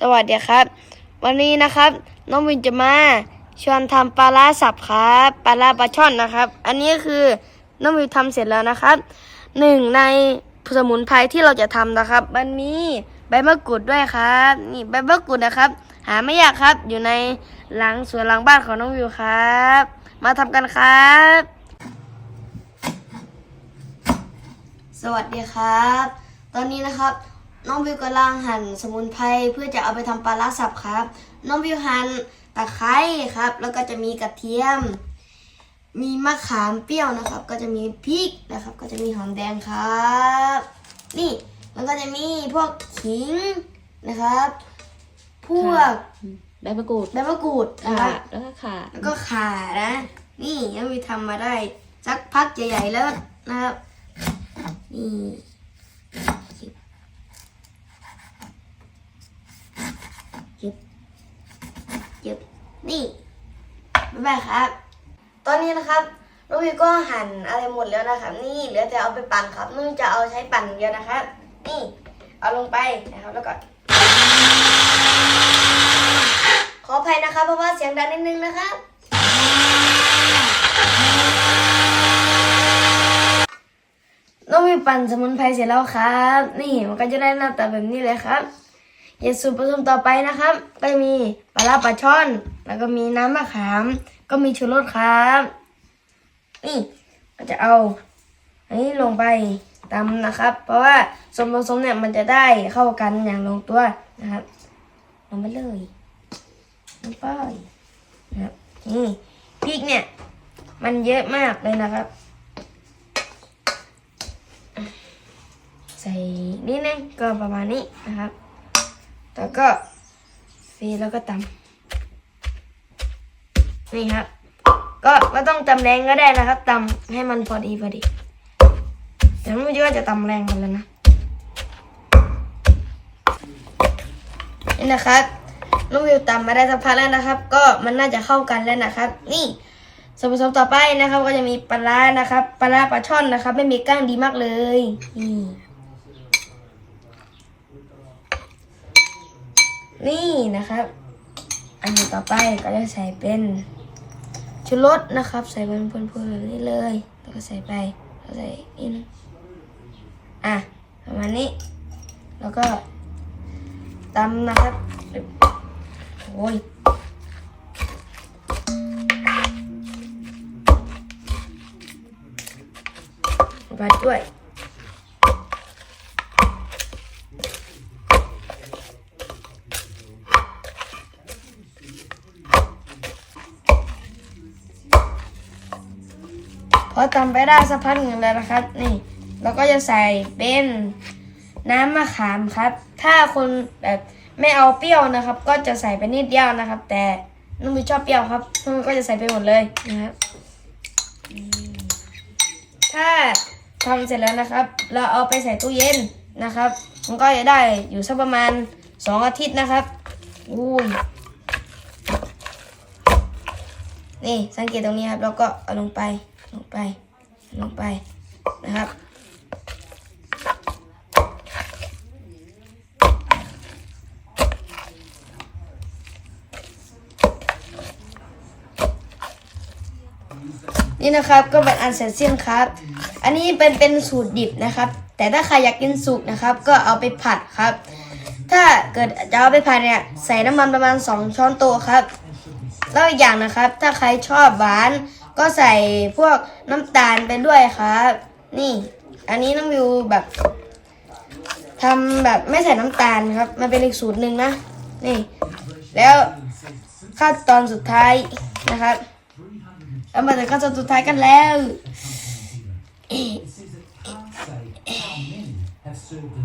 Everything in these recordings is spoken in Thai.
สวัสดีครับ วันนี้นะครับน้องวินจะมาชวนทำปลาร้าสับครับปลาร้าปลาช่อนนะครับ อันนี้คือน้องวิวทำเสร็จแล้วนะครับหนึ่งในสมุนไพรที่เราจะทำนะครับ มันมีใบมะกรูดด้วยครับนี่ใบมะกรูดนะครับ หาไม่ยากครับอยู่ในหลังสวนหลังบ้านของน้องวิวครับ มาทำกันครับ สวัสดีครับ ตอนนี้นะครับ น้องวิวกำลังหั่นสมุนไพรเพื่อจะเอาไปทำปลาร้าสับครับ น้องวิวหั่นตะไคร้ครับ แล้วก็จะมีกระเทียม มีมะขามเปรี้ยวนะครับ ก็จะมีพริกนะครับ ก็จะมีหอมแดงครับ นี่แล้วก็จะมีพวกขิงนะครับ พวกใบมะกรูดใบมะกรูดนะคค่ะรับแล้วก็ข่าแล้วก็ข่านะ นี่ยังมีทำมาได้สักพักใหญ่ๆแล้วนะครับนี่ เก็บเก็บนี่บ๊ายบายครับ ตอนนี้นะครับน้องวิวก็หั่นอะไรหมดแล้วนะครับ นี่เหลือแต่เอาไปปั่นครับน้องวิวจะเอาใช้ปั่นเดียวนะครับ นี่เอาลงไปนะครับแล้วก็ขออภัยนะครับเพราะว่าเสียงดังนิดนึงนะครับ น้องมีปั่นสมุนไพรเสร็จแล้วครับ นี่มันก็จะได้หน้าตาแบบนี้เลยครับ เดี๋ยวสูตรผสมต่อไปนะครับ ก็จะมีปลาปลาช่อน แล้วก็มีน้ำมะขาม ก็มีชูรสครับนี่ก็จะเอาอันนี้ลงไปตำนะครับ เพราะว่าส่วนผสมเนี่ยมันจะได้เข้ากันอย่างลงตัวนะครับลงไปเลยลงไปนะครับนี่พริกเนี่ย มันเยอะมากเลยนะครับ ใส่นิดนึงก็ประมาณนี้นะครับ แล้วก็ฟีแล้วก็ตำนี่ครับ ก็ไม่ต้องตำแรงก็ได้นะครับตำให้มันพอดีพอดีแต่ไม่รู้ว่าจะตำแรงกันแล้วนะนี่นะครับน้องวิวตำมาได้สักพักแล้วนะครับ ก็มันน่าจะเข้ากันแล้วนะครับ นี่ส่วนผสมต่อไปนะครับ ก็จะมีปลาร้านะครับ ปลาร้าปลาช่อนนะครับ ไม่มีก้างดีมากเลยนี่ นี่นะครับ อันนี้ต่อไปก็จะใส่เป็นชูรสนะครับ ใส่เป็นพวนๆแบบนี้เลย แล้วก็ใส่ไปแล้วใส่นี่นึงอะประมาณนี้ แล้วก็ตำนะครับโอ้ยไปด้วย อตำไปได้สักพักหนึ่งแล้วนะครับ นี่เราก็จะใส่เป็นน้ำมะขามครับ ถ้าคนแบบไม่เอาเปรี้ยวนะครับ ก็จะใส่ไปนิดเดียวนะครับ แต่น้องมีชอบเปรี้ยวครับน้องก็จะใส่ไปหมดเลยนะครับถ้าทำเสร็จแล้วนะครับ เราเอาไปใส่ตู้เย็นนะครับ มันก็จะได้อยู่สักประมาณสองอาทิตย์นะครับอุ้ยนี่สังเกตตรงนี้ครับ แล้วก็เอาลงไป ลงไป ลงไปนะครับนี่นะครับก็เป็นอันเสร็จสิ้นครับ อันนี้เป็นเป็นสูตรดิบนะครับ แต่ถ้าใครอยากกินสุกนะครับ ก็เอาไปผัดครับ ถ้าเกิดจะเอาไปผัดเนี่ยใส่น้ำมันประมาณ 2 ช้อนโต๊ะครับ แล้วอีกอย่างนะครับ ถ้าใครชอบหวาน ก็ใส่พวกน้ำตาลไปด้วยครับ นี่ อันนี้น้องวิวแบบทำแบบไม่ใส่น้ำตาลครับ มันเป็นอีกสูตรหนึ่งนะ นี่ แล้วขั้นตอนสุดท้ายนะครับแล้วมาถึงขั้นตอนสุดท้ายกันแล้ว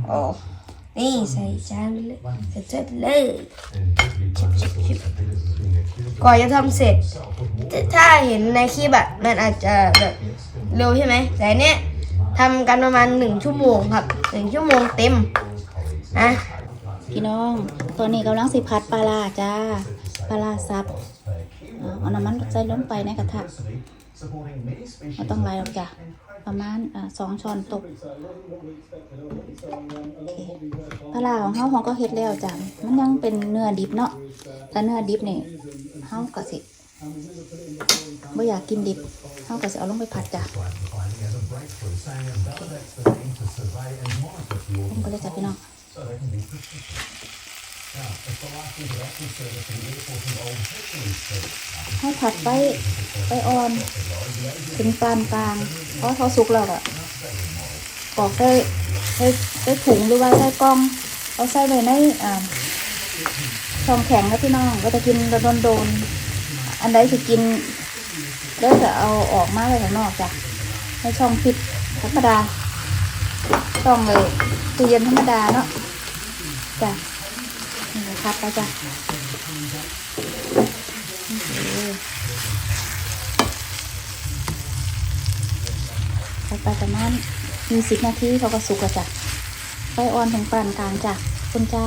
โอ้ นี่ใส่จานไปเลยใส่เสร็จเลยก่อนจะทำเสร็จ ถ้าเห็นในคลิปอะมันอาจจะแบบเร็วใช่ไหมแต่อันเนี้ยทำกันประมาณหนึ่งชั่วโมงครับหนึ่งชั่วโมงเต็มนะพี่น้องตอนนี้กำลังสิพัดปลาร้าจ้าปลาร้าซับเอาเอาน้ำมันใส่ลงไปในกระทะ ไม่ต้องไล่หรอกจ้ะประมาณอ่าสองช้อนโต๊ะโอเคปลาร้าของเฮาเฮาก็เฮ็ดแล้วจ้ะมันยังเป็นเนื้อดิบเนาะแต่เนื้อดิบนี่เฮาก็สิบ่อยากกินดิบเฮาก็สิเอาลงไปผัดจ้ะลงไปเลยจ้ะพี่น้องให้ผัดไปไปอ่อน ถึงปานกลางเพราะเขาสุกแล้วอะกอกได้ได้ได้ถุงหรือว่าได้กล้องเอาใส่ไว้ในอ่าช่องแข็งนะพี่น้องก็จะกินโดนโดนๆอันใดจะกินแล้วจะเอาออกมาไว้ข้างนอกจ้ะในช่องฟิตธรรมดาช่องเลยตู้เย็นธรรมดาเนาะจ้ะนี่นะครับไปจ้ะ ไป ไปประมาณมีสิบนาทีเขาก็สุกแล้วจ้ะไฟอ่อนถึงปานกลางจ้ะคุณจ้า